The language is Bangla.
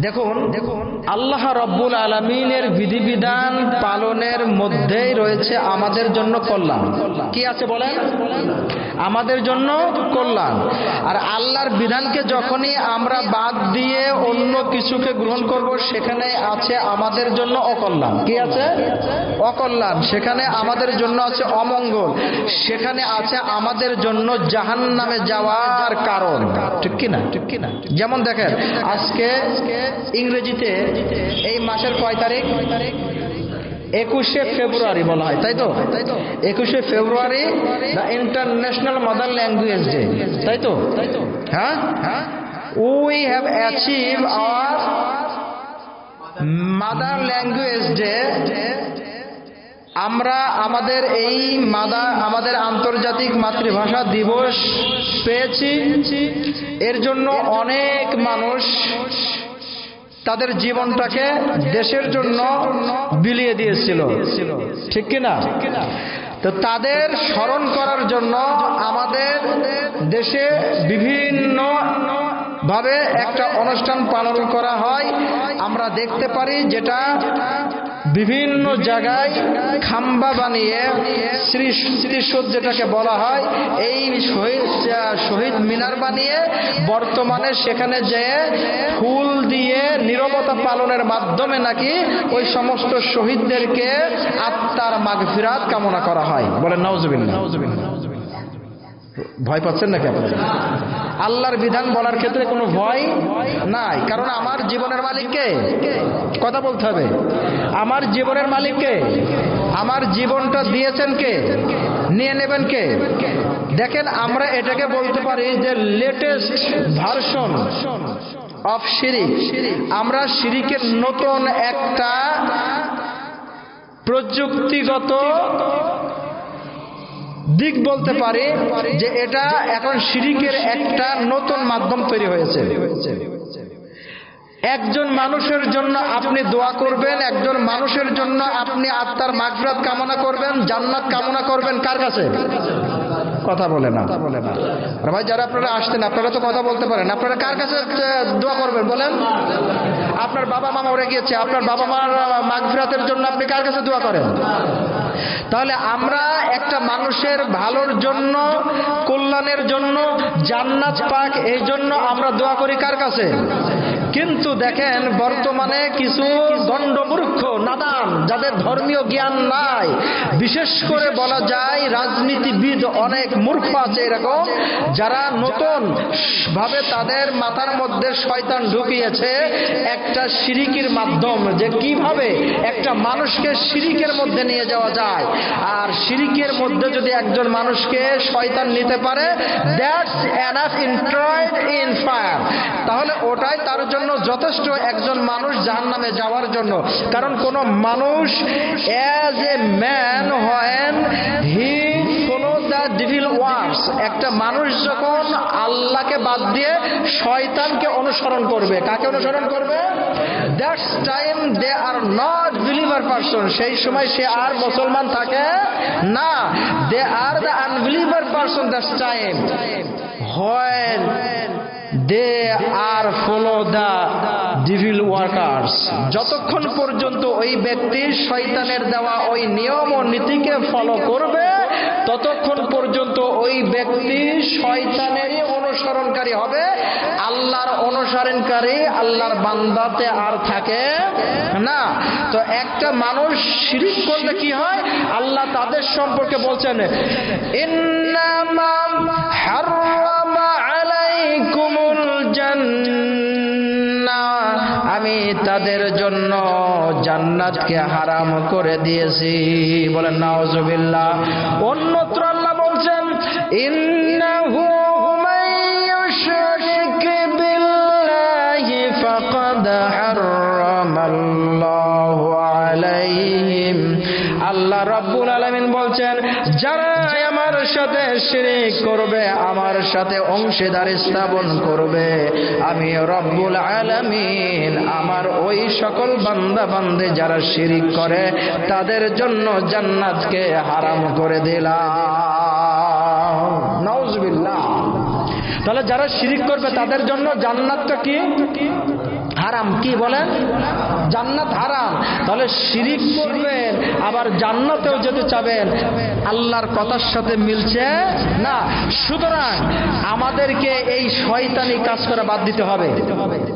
দেখুন দেখুন। আল্লাহ রব্বুল আলমিনের বিধিবিধান পালনের মধ্যেই রয়েছে আমাদের জন্য কল্যাণ। কি আছে বলেন? আমাদের জন্য কল্যাণ। আর আল্লাহর বিধানকে যখনই আমরা বাদ দিয়ে অন্য কিছুকে গ্রহণ করব, সেখানে আছে আমাদের জন্য অকল্যাণ। কি আছে? অকল্যাণ। সেখানে আমাদের জন্য আছে অমঙ্গল। সেখানে আছে আমাদের জন্য জাহান নামে যাওয়ার কারণ। ঠিক কিনা? ঠিক কিনা? যেমন দেখেন, আজকে ইংরেজিতে এই মাসের কয় তারিখ? একুশে ফেব্রুয়ারি বলা হয়, তাই তো? একুশে ফেব্রুয়ারি ইন্টারন্যাশনাল মাদার ল্যাঙ্গুয়েজ ডে, তাই তো? হ্যাঁ? We have achieve our mother language day. আমরা আমাদের এই মাদা, আমাদের আন্তর্জাতিক মাতৃভাষা দিবস পেয়েছি। এর জন্য অনেক মানুষ তাদের জীবনটাকে দেশের জন্য বিলিয়ে দিয়েছিল। ঠিক কিনা? তো তাদের স্মরণ করার জন্য আমাদের দেশে বিভিন্ন ভাবে একটা অনুষ্ঠান পালন করা হয়। আমরা দেখতে পারি যেটা বিভিন্ন জায়গায় খাম্বা বানিয়ে শ্রী স্মৃতিসৌধ যেটাকে বলা হয়, এই শহীদ শহীদ মিনার বানিয়ে বর্তমানে সেখানে যে ফুল দিয়ে নিরবতা পালনের মাধ্যমে নাকি ওই সমস্ত শহীদদেরকে আত্মার মাগফিরাত কামনা করা হয়। বলেন নওজবিল্লা ভয় পাচ্ছেন নাকি আপনারা? আল্লাহর বিধান বলার ক্ষেত্রে কোনো ভয় নাই। কারণ আমার জীবনের মালিককে কথা বলতে হবে। আমার জীবনের মালিককে? আমার জীবনটা দিয়েছেন কে? নিয়ে নেবেন কে? দেখেন, আমরা এটাকে বলতে পারি যে লেটেস্ট ভার্সন অফ শিরিক আমরা শিরিকের নতুন একটা প্রযুক্তিগত দিক বলতে পারি যে এটা এখন শিরিকের একটা নতুন মাধ্যম তৈরি হয়েছে। একজন মানুষের জন্য আপনি দোয়া করবেন, একজন মানুষের জন্য আপনি আত্মার মাগফিরাত কামনা করবেন, জান্নাত কামনা করবেন কার কাছে? কথা বলে না। বলে না ভাই, যারা আপনারা আসতেন আপনারা তো কথা বলতে পারেন। আপনারা কার কাছে দোয়া করবেন, বলেন? আপনার বাবা মা মরে গিয়েছে, আপনার বাবা মার মাগফিরাতের জন্য আপনি কার কাছে দোয়া করেন? তাহলে আমরা একটা মানুষের ভালোর জন্য, কল্যাণের জন্য, জান্নাত পাক, এই জন্য আমরা দোয়া করি কার কাছে? কিন্তু দেখেন বর্তমানে কিছু দণ্ডমূর্খ, নাদান, যাদের ধর্মীয় জ্ঞান নাই। বিশেষ করে বলা যায়, রাজনীতিবিদ অনেক মূর্খ আছে এরকম, যারা নতুন ভাবে তাদের মাথার মধ্যে শয়তান ঢুকিয়েছে একটা সিরিকির মাধ্যম যে কীভাবে একটা মানুষকে সিরিকের মধ্যে নিয়ে যাওয়া যায়। আর সিরিকের মধ্যে যদি একজন মানুষকে শয়তান নিতে পারে দ্যাটস এনাফ ইন্ট্রয়েড ইন ফায়ার তাহলে ওটাই তার জন্য যথেষ্ট একজন মানুষ জাহান নামে যাওয়ার জন্য। কারণ কোন মানুষ অ্যাজ এ ম্যান হয় he follow the devil wars একটা মানুষ যখন আল্লাহকে বাদ দিয়ে শয়তানকে অনুসরণ করবে, কাকে অনুসরণ করবে? That's time they are not believer person সেই সময় সে আর মুসলমান থাকে না। They are the unbeliever person that's time হয় they are follow the devil workers যতক্ষণ পর্যন্ত ওই ব্যক্তি শয়তানের দেওয়া ওই নিয়ম ও নীতিকে ফলো করবে, ততক্ষণ পর্যন্ত ওই ব্যক্তি শয়তানেরই অনুসরণকারী হবে। আল্লাহর অনুসরণকারী আল্লাহর বান্দাতে আর থাকে না। তো একটা মানুষ শিরিক করলে কি হয়? আল্লাহ তাদের সম্পর্কে বলছেন, ইন্নামা হাররামা আলাইকুমুল আমি তাদের জন্য জান্নাতকে হারাম করে দিয়েছি। বলেন নাওজুবিল্লাহ অন্যত্র আল্লাহ বলছেন ইন্নাহু রাব্বুল আলামিন বলছেন যারা আমার সাথে শিরিক করবে, আমার সাথে অংশীদার স্থাপন করবে। আমি রব্বুল আলামিন, আমার ওই সকল বান্দা বান্দে যারা শিরিক করে, তাদের জন্য জান্নাতকে হারাম করে দিলাম। তাহলে যারা শিরিক করবে, তাদের জন্য জান্নাতটা কি? হারাম, কি বলেন জান্নাত হারাম। তাহলে শিরিক করবেন, আবার জান্নাতেও যেতে চাবেন। আল্লাহর কথার সাথে মিলছে না? সুতরাং আমাদেরকে এই শয়তানি কাজ করা বাদ দিতে হবে।